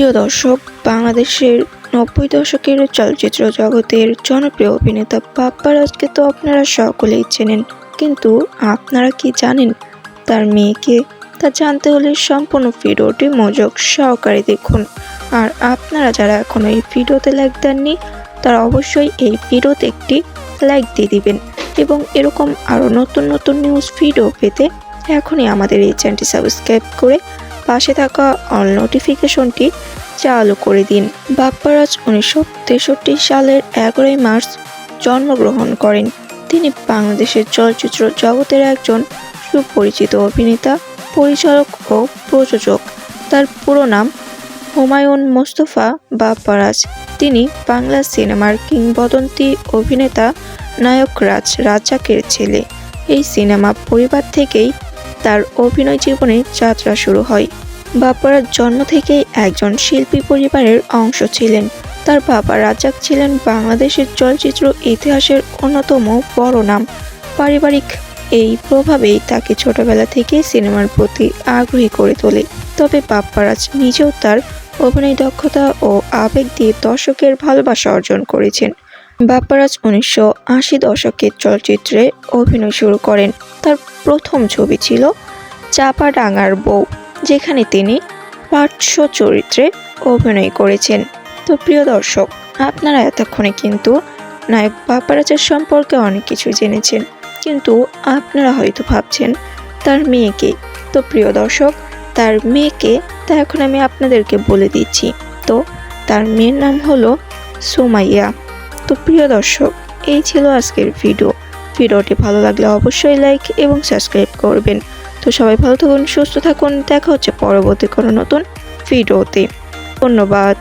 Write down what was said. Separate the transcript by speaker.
Speaker 1: প্রিয় দর্শক, বাংলাদেশের নব্বই দশকের চলচ্চিত্র জগতের জনপ্রিয় অভিনেতা পাপ্পারাজকে তো আপনারা সকলেই চেনেন, কিন্তু আপনারা কি জানেন? তার মেয়েকে তা জানতে হলে সম্পূর্ণ ভিডিওটি মনোযোগ সহকারে দেখুন। আর আপনারা যারা এখনও এই ভিডিওতে লাইক দেননি, তারা অবশ্যই এই ভিডিওতে একটি লাইক দিয়ে দিবেন এবং এরকম আরও নতুন নতুন নিউজ ভিডিও পেতে এখনই আমাদের এই চ্যানেলটি সাবস্ক্রাইব করে পাশে থাকা অল নোটিফিকেশনটি চালু করে দিন। বাপ্পারাজ উনিশশো তেষট্টি সালের এগারোই মার্চ জন্মগ্রহণ করেন। তিনি বাংলাদেশের চলচ্চিত্র জগতের একজন সুপরিচিত অভিনেতা, পরিচালক ও প্রযোজক। তার পুরো নাম হুমায়ুন মোস্তফা বাপ্পারাজ। তিনি বাংলা সিনেমার কিংবদন্তি অভিনেতা, নায়ক রাজ রাজ্জাকের ছেলে। এই সিনেমা পরিবার থেকেই তার অভিনয় জীবনে যাত্রা শুরু হয়। বাপ্পারাজ জন্ম থেকেই একজন শিল্পী পরিবারের অংশ ছিলেন। তার বাবা রাজাক ছিলেন বাংলাদেশের চলচ্চিত্র ইতিহাসের অন্যতম বড় নাম। পারিবারিক এই প্রভাবেই তাকে ছোটবেলা থেকেই সিনেমার প্রতি আগ্রহী করে তোলে। তবে বাপ্পারাজ নিজেও তার অভিনয় দক্ষতা ও আবেগ দিয়ে দর্শকের ভালোবাসা অর্জন করেছেন। বাপ্পারাজ উনিশশো আশি দশকের চলচ্চিত্রে অভিনয় শুরু করেন। তার প্রথম ছবি ছিল চাপা ডাঙার বউ, যেখানে তিনি পার্শ্ব চরিত্রে অভিনয় করেছেন। তো প্রিয় দর্শক, আপনারা এতক্ষণে কিন্তু নায়ক বাপ্পারাজের সম্পর্কে অনেক কিছু জেনেছেন, কিন্তু আপনারা হয়তো ভাবছেন, তার মেয়েকে তো প্রিয় দর্শক, তার মেয়েকে তা এখন আমি আপনাদেরকে বলে দিচ্ছি। তো তার মেয়ের নাম হলো সুমাইয়া। তো প্রিয় দর্শক, এই ছিল আজকের ভিডিও। ভিডিওটি ভালো লাগলে অবশ্যই লাইক এবং সাবস্ক্রাইব করবেন। তো সবাই ভালো থাকুন, সুস্থ থাকুন, দেখা হচ্ছে পরবর্তী কোনো নতুন ভিডিওতে। ধন্যবাদ।